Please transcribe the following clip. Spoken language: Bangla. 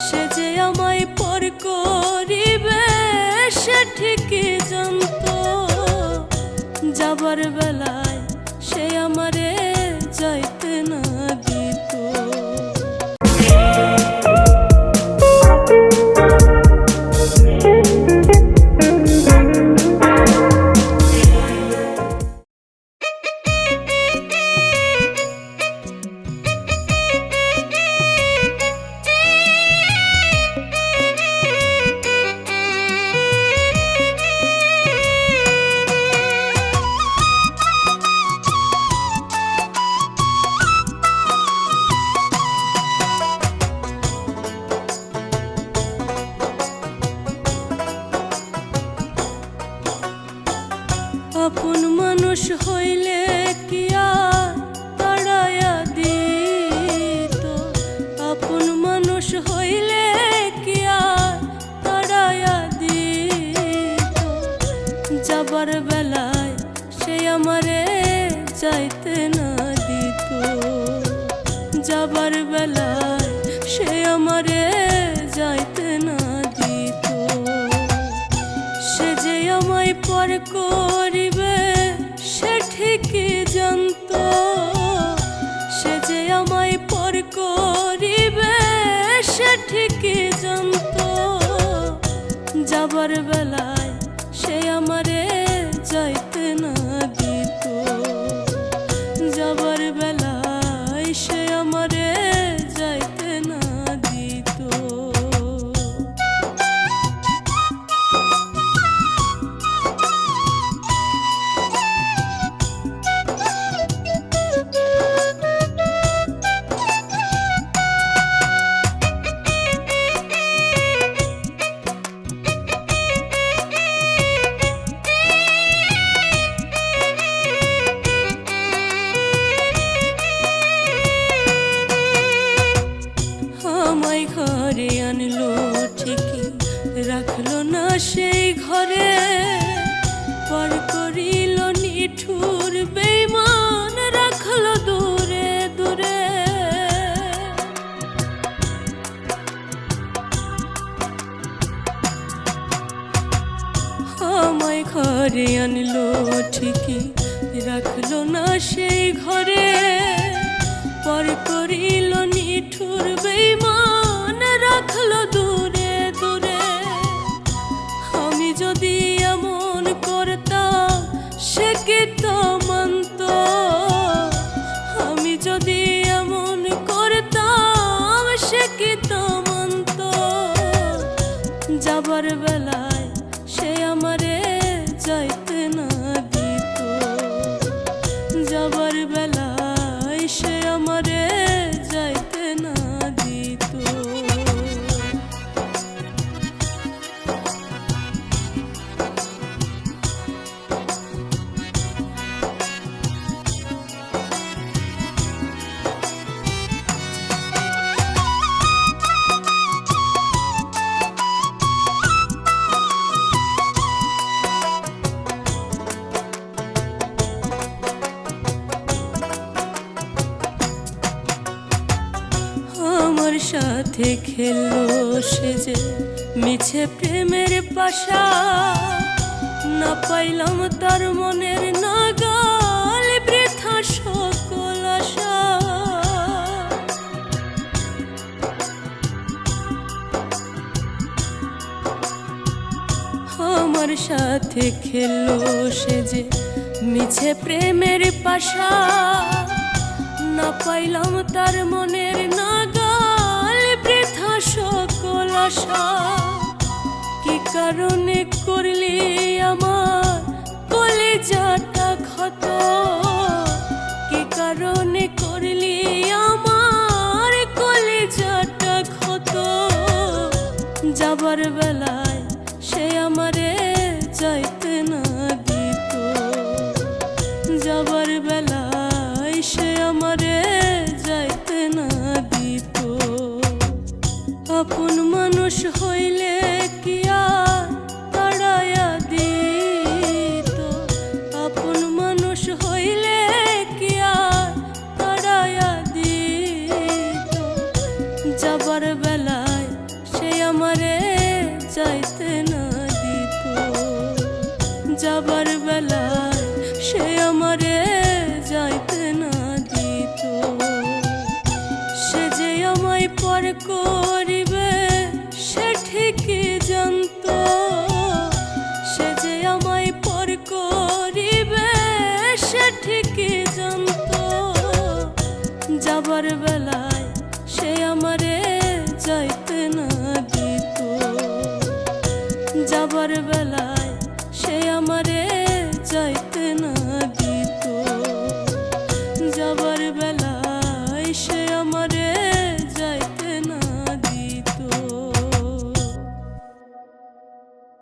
সে যে আমায় পর করিবে সে ঠিকই জানত। যাবার হইলে কি আর তাড়াইয়া দিত? আপন মানুষ হইলে কি আর তাড়াইয়া দিত? যাবার বেলায় সে আমারে যাইতে না দিত। যাবার বেলায় সে আমারে যাইতে না দিত। সে যে আমায় পর করিবে করিবে সে ঠিকই জানত। যাবার বেলায় সে আমারে আমায় ঘরে আনলো ঠিকই। রাখল না সেই ঘরে। পর করিল নিঠুর যাইতে সাথে খেললো সে যে মিছে প্রেমের পাশা না পাইলাম তার মনের নাগাল, বৃথা সকল আশা। আমার সাথে খেললো সে যে মিছে প্রেমের পাশা না পাইলাম তার মনের সকল আশা কি কারণে করলি আমার কলেজাটা ক্ষত? যাবার বেলায় সে আমারে যাইতে না দিত। সে যে আমায় পর করিবে, সে ঠিকই জানত। সে যে আমায় পর করিবে, সে ঠিকই জানত। যাবার বেলায় সে আমারে যাইতে না দিত। যাবার বেলায়